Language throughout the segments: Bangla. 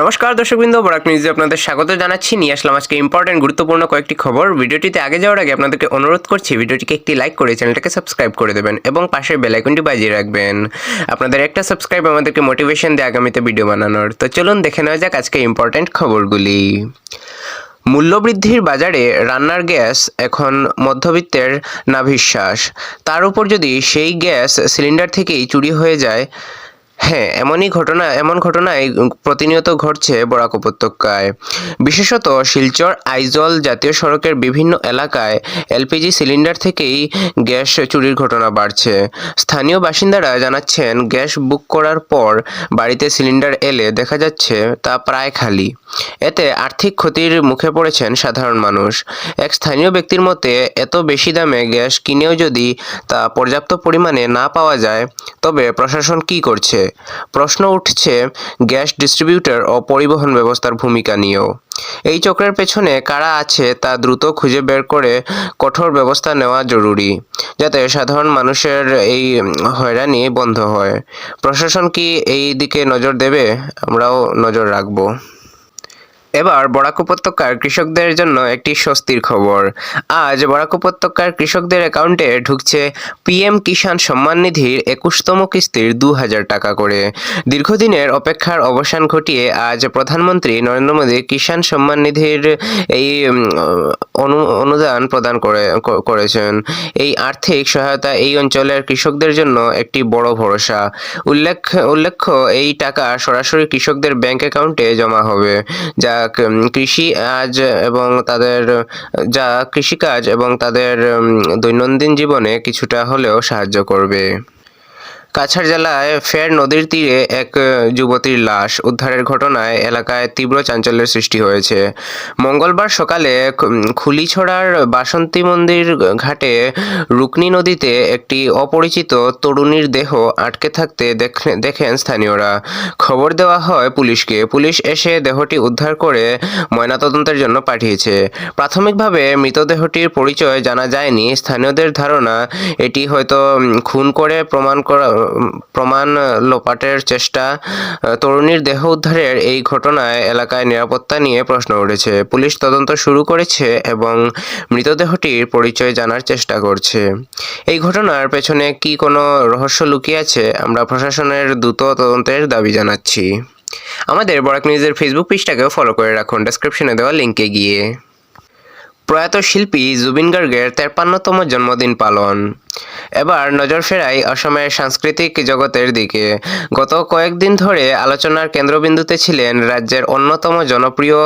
নমস্কার, দর্শকবৃন্দ, বরাক নিউজে আপনাদের স্বাগত জানাচ্ছি। নিয়ে আসলাম আজকে ইম্পর্টেন্ট গুরুত্বপূর্ণ কয়েকটি খবর। ভিডিওটিতে আগে যাওয়ার আগে আপনাদেরকে অনুরোধ করছি, ভিডিওটিকে একটি লাইক করে চ্যানেলটাকে সাবস্ক্রাইব করে দেবেন এবং পাশের বেল আইকনটি বাজিয়ে রাখবেন। আপনাদের একটা সাবস্ক্রাইব আমাদেরকে মোটিভেশন দেয় আগামীতে ভিডিও বানানোর। তো চলুন দেখে নেওয়া যাক আজকে ইম্পর্টেন্ট খবরগুলি। মূল্যবৃদ্ধির বাজারে রান্নার গ্যাস এখন মধ্যবিত্তের নাভিশ্বাস। তার উপর যদি সেই গ্যাস সিলিন্ডার থেকেই চুরি হয়ে যায় হ্যাঁ এমনই ঘটনা, এমন ঘটনাই প্রতিনিয়ত ঘটছে বরাক উপত্যকায়। বিশেষত শিলচর আইজল জাতীয় সড়কের বিভিন্ন এলাকায় এলপিজি সিলিন্ডার থেকেই গ্যাস চুরির ঘটনা বাড়ছে। স্থানীয় বাসিন্দারা জানাচ্ছেন, গ্যাস বুক করার পর বাড়িতে সিলিন্ডার এলে দেখা যাচ্ছে তা প্রায় খালি। এতে আর্থিক ক্ষতির মুখে পড়েছেন সাধারণ মানুষ। এক স্থানীয় ব্যক্তির মতে, এত বেশি দামে গ্যাস কিনেও যদি তা পর্যাপ্ত পরিমাণে না পাওয়া যায়, তবে প্রশাসন কি করছে? প্রশ্ন উঠছে, গ্যাস ডিস্ট্রিবিউটর ও পরিবহন ব্যবস্থার ভূমিকা নিয়েও। এই চক্রের পেছনে কারা আছে তা দ্রুত খুঁজে বের করে কঠোর ব্যবস্থা নেওয়া জরুরি, যাতে সাধারণ মানুষের এই হয়রানি বন্ধ হয়। প্রশাসন কি এই দিকে নজর দেবে? আমরাও নজর রাখব। এবার বরাক উপত্যকার কৃষকদের জন্য একটি স্বস্তির খবর। আজ বরাক উপত্যকার কৃষকদের অ্যাকাউন্টে ঢুকছে পিএম কিষাণ সম্মান নিধির একুশতম কিস্তির দু হাজার টাকা করে। দীর্ঘদিনের অপেক্ষার অবসান ঘটিয়ে আজ প্রধানমন্ত্রী নরেন্দ্র মোদী কিষাণ সম্মান নিধির এই অনু, অনুদান প্রদান করে করেছেন। এই আর্থিক সহায়তা এই অঞ্চলের কৃষকদের জন্য একটি বড় ভরসা। উল্লেখ, উল্লেখ্য এই টাকা সরাসরি কৃষকদের ব্যাংক অ্যাকাউন্টে জমা হবে, যা কৃষি আজ এবং তাদের যা কৃষিকাজ এবং তাদের দৈনন্দিন জীবনে কিছুটা হলেও সাহায্য করবে। কাছাড় জেলায় ফের নদীর তীরে এক যুবতীর লাশ উদ্ধারের ঘটনায় এলাকায় তীব্র চাঞ্চল্যের সৃষ্টি হয়েছে। মঙ্গলবার সকালে খুলিছড়ার বাসন্তী মন্দির ঘাটে রুকনি নদীতে একটি অপরিচিত তরুণীর দেহ আটকে থাকতে দেখে- দেখেন স্থানীয়রা। খবর দেওয়া হয় পুলিশকে। পুলিশ এসে দেহটি উদ্ধার করে ময়নাতদন্তের জন্য পাঠিয়েছে। প্রাথমিকভাবে মৃতদেহটির পরিচয় জানা যায়নি। স্থানীয়দের ধারণা, এটি হয়তো খুন করে প্রমাণ করা প্রমাণ লোপাটের চেষ্টা তরুণীর দেহ উদ্ধারের এই ঘটনায় এলাকায় নিরাপত্তা নিয়ে প্রশ্ন উঠেছে। পুলিশ তদন্ত শুরু করেছে এবং মৃতদেহটির পরিচয় জানার চেষ্টা করছে। এই ঘটনার পেছনে কি কোনো রহস্য লুকিয়ে আছে? আমরা প্রশাসনের দ্রুত তদন্তের দাবি জানাচ্ছি। আমাদের বরাক নিউজের ফেসবুক পেজটাকেও ফলো করে রাখুন। ডেসক্রিপশনে দেওয়া লিঙ্কে গিয়ে। প্রয়াত শিল্পী জুবিন গার্গের তেরপান্নতম জন্মদিন পালন। এবার নজর ফেরাই অসমের সাংস্কৃতিক জগতের দিকে। গত কয়েকদিন ধরে আলোচনার কেন্দ্রবিন্দুতে ছিলেন রাজ্যের অন্যতম জনপ্রিয়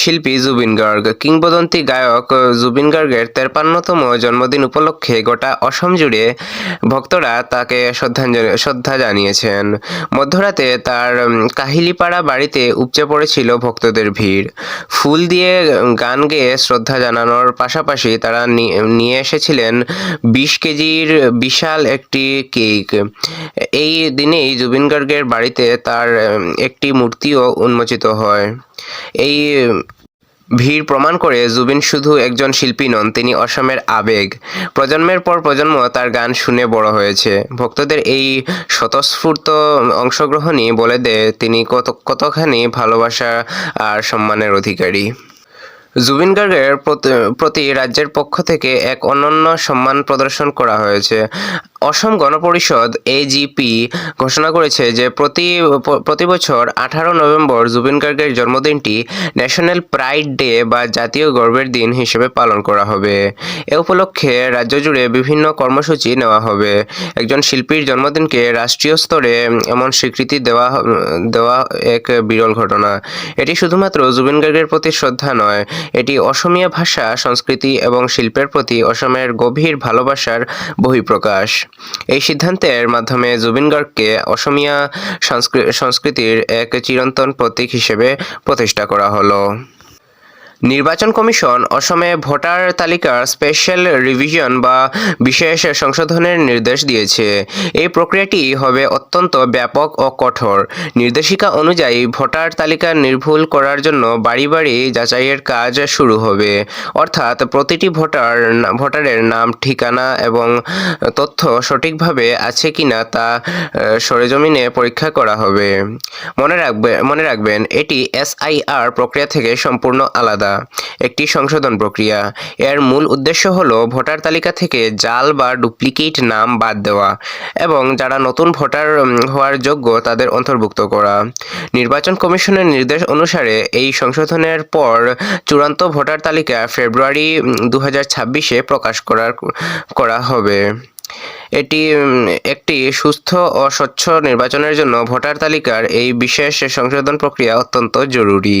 শিল্পী জুবিন গার্গ। কিংবদন্তি গায়ক জুবিন গার্গের তেরপান্নতম জন্মদিন উপলক্ষে গোটা অসম জুড়ে ভক্তরা তাকে শ্রদ্ধাঞ্জলি, শ্রদ্ধা জানিয়েছেন। মধ্যরাতে তার কাহিলিপাড়া বাড়িতে উপচে পড়েছিল ভক্তদের ভিড়। ফুল দিয়ে গান গেয়ে শ্রদ্ধা জানানোর পাশাপাশি তারা নিয়ে এসেছিলেন বিশ কেজির বিশাল একটি কেক। এই দিনেই জুবিন গার্গের বাড়িতে তার একটি মূর্তিও উন্মোচিত হয়। এই ভিড় প্রমাণ করে জুবিন শুধু একজন শিল্পী নন, তিনি অসমের আবেগ। প্রজন্মের পর প্রজন্ম তার গান শুনে বড় হয়েছে। ভক্তদের এই স্বতঃস্ফূর্ত অংশগ্রহণই বলে দেয়, তিনি কত, কতখানি ভালোবাসা আর সম্মানের অধিকারী। জুবিন গার্গের প্রতি- রাজ্যের পক্ষ থেকে এক অনন্য সম্মান প্রদর্শন করা হয়েছে। অসম গণপরিষদ এজিপি ঘোষণা করেছে যে প্রতি প্রতি বছর আঠারো নভেম্বর জুবিন গার্গের জন্মদিনটি ন্যাশনাল প্রাইড ডে বা জাতীয় গর্বের দিন হিসেবে পালন করা হবে। এ উপলক্ষে রাজ্য জুড়ে বিভিন্ন কর্মসূচি নেওয়া হবে। একজন শিল্পীর জন্মদিনকে রাষ্ট্রীয় স্তরে এমন স্বীকৃতি দেওয়া দেওয়া এক বিরল ঘটনা। এটি শুধুমাত্র জুবিন গার্গের প্রতি শ্রদ্ধা নয় এটি অসমীয়া ভাষা, সংস্কৃতি এবং শিল্পের প্রতি অসমের গভীর ভালোবাসার বহিঃপ্রকাশ। এই সিদ্ধান্তের মাধ্যমে জুবিন গার্গকে অসমীয়া সংস্কৃ- সংস্কৃতির এক চিরন্তন প্রতীক হিসেবে প্রতিষ্ঠা করা হলো। নির্বাচন কমিশন অসমে ভোটার তালিকার স্পেশাল রিভিশন বা বিশেষ সংশোধনের নির্দেশ দিয়েছে। এই প্রক্রিয়াটি হবে অত্যন্ত ব্যাপক ও কঠোর। নির্দেশিকা অনুযায়ী ভোটার তালিকা নির্ভুল করার জন্য বাড়ি বাড়ি যাচাইয়ের কাজ শুরু হবে। অর্থাৎ প্রতিটি ভোটার ভোটারের নাম, ঠিকানা এবং তথ্য সঠিকভাবে আছে কিনা তা সরেজমিনে পরীক্ষা করা হবে। মনে রাখবে মনে রাখবেন, এটি এসআইআর প্রক্রিয়া থেকে সম্পূর্ণ আলাদা। একটি সংশোধন প্রক্রিয়া। এর মূল উদ্দেশ্য হল ভোটার তালিকা থেকে জাল বা ডুপ্লিকেট নাম বাদ দেওয়া এবং যারা নতুন ভোটার হওয়ার যোগ্য তাদের অন্তর্ভুক্ত করা। নির্বাচন কমিশনের নির্দেশ অনুসারে এই সংশোধনের পর চূড়ান্ত ভোটার তালিকা ফেব্রুয়ারি দু ছাব্বিশে প্রকাশ করার, করা হবে। এটি একটি সুস্থ ও স্বচ্ছ নির্বাচনের জন্য ভোটার তালিকার এই বিশেষ সংশোধন প্রক্রিয়া অত্যন্ত জরুরি।